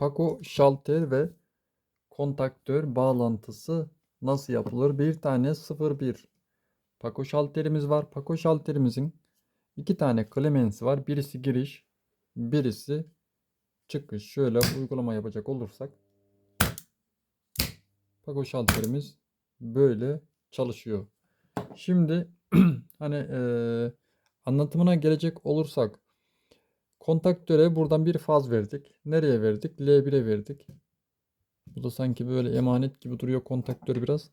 Paco şalter ve kontaktör bağlantısı nasıl yapılır? Bir tane 01 Paco şalterimiz var. Paco şalterimizin iki tane klemensi var. Birisi giriş, birisi çıkış. Şöyle uygulama yapacak olursak Paco şalterimiz böyle çalışıyor. Şimdi hani eee, anlatımına gelecek olursak kontaktöre buradan bir faz verdik. Nereye verdik? L1'e verdik. Bu da sanki böyle emanet gibi duruyor kontaktör biraz.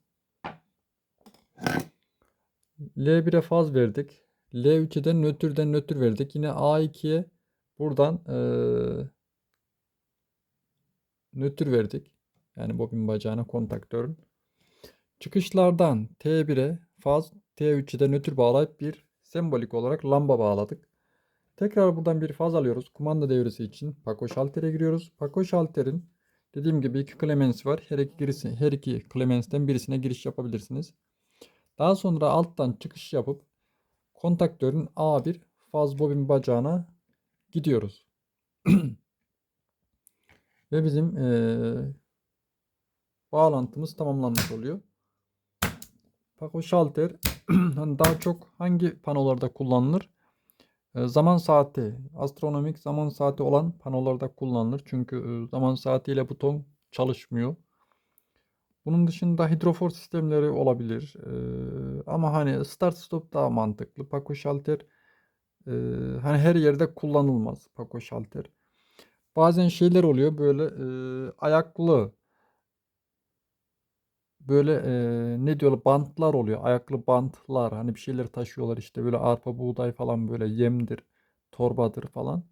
L1'e faz verdik. L3'e de nötrden nötr verdik. Yine A2'ye buradan eee nötr verdik. Yani bobin bacağına kontaktörün. Çıkışlardan T1'e faz, T3'e de nötr bağlayıp bir sembolik olarak lamba bağladık. Tekrar buradan bir faz alıyoruz. Kumanda devresi için Paco şaltere giriyoruz. Paco şalterin dediğim gibi iki clemens var. Her iki, girisi, her iki clemensten birisine giriş yapabilirsiniz. Daha sonra alttan çıkış yapıp kontaktörün A1 faz bobin bacağına gidiyoruz. Ve bizim eee, bağlantımız tamamlanmış oluyor. Paco şalter hani daha çok hangi panolarda kullanılır? E, Zaman saati, astronomik zaman saati olan panolarda kullanılır. Çünkü e, zaman saatiyle buton çalışmıyor. Bunun dışında hidrofor sistemleri olabilir. E, ama hani start stop daha mantıklı. Paco şalter e, hani her yerde kullanılmaz Paco şalter. Bazen şeyler oluyor böyle e, ayaklı böyle e, ne diyorlar bantlar oluyor. Ayaklı bantlar hani bir şeyler taşıyorlar işte böyle arpa buğday falan böyle yemdir, torbadır falan.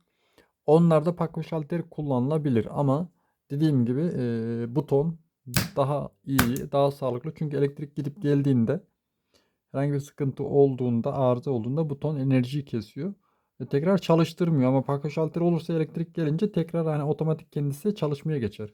Onlarda Paco şalter kullanılabilir ama dediğim gibi e, buton daha iyi, daha sağlıklı. Çünkü elektrik gidip geldiğinde herhangi bir sıkıntı olduğunda, arıza olduğunda buton enerjiyi kesiyor. Ve tekrar çalıştırmıyor ama Paco şalter olursa elektrik gelince tekrar hani otomatik kendisi çalışmaya geçer.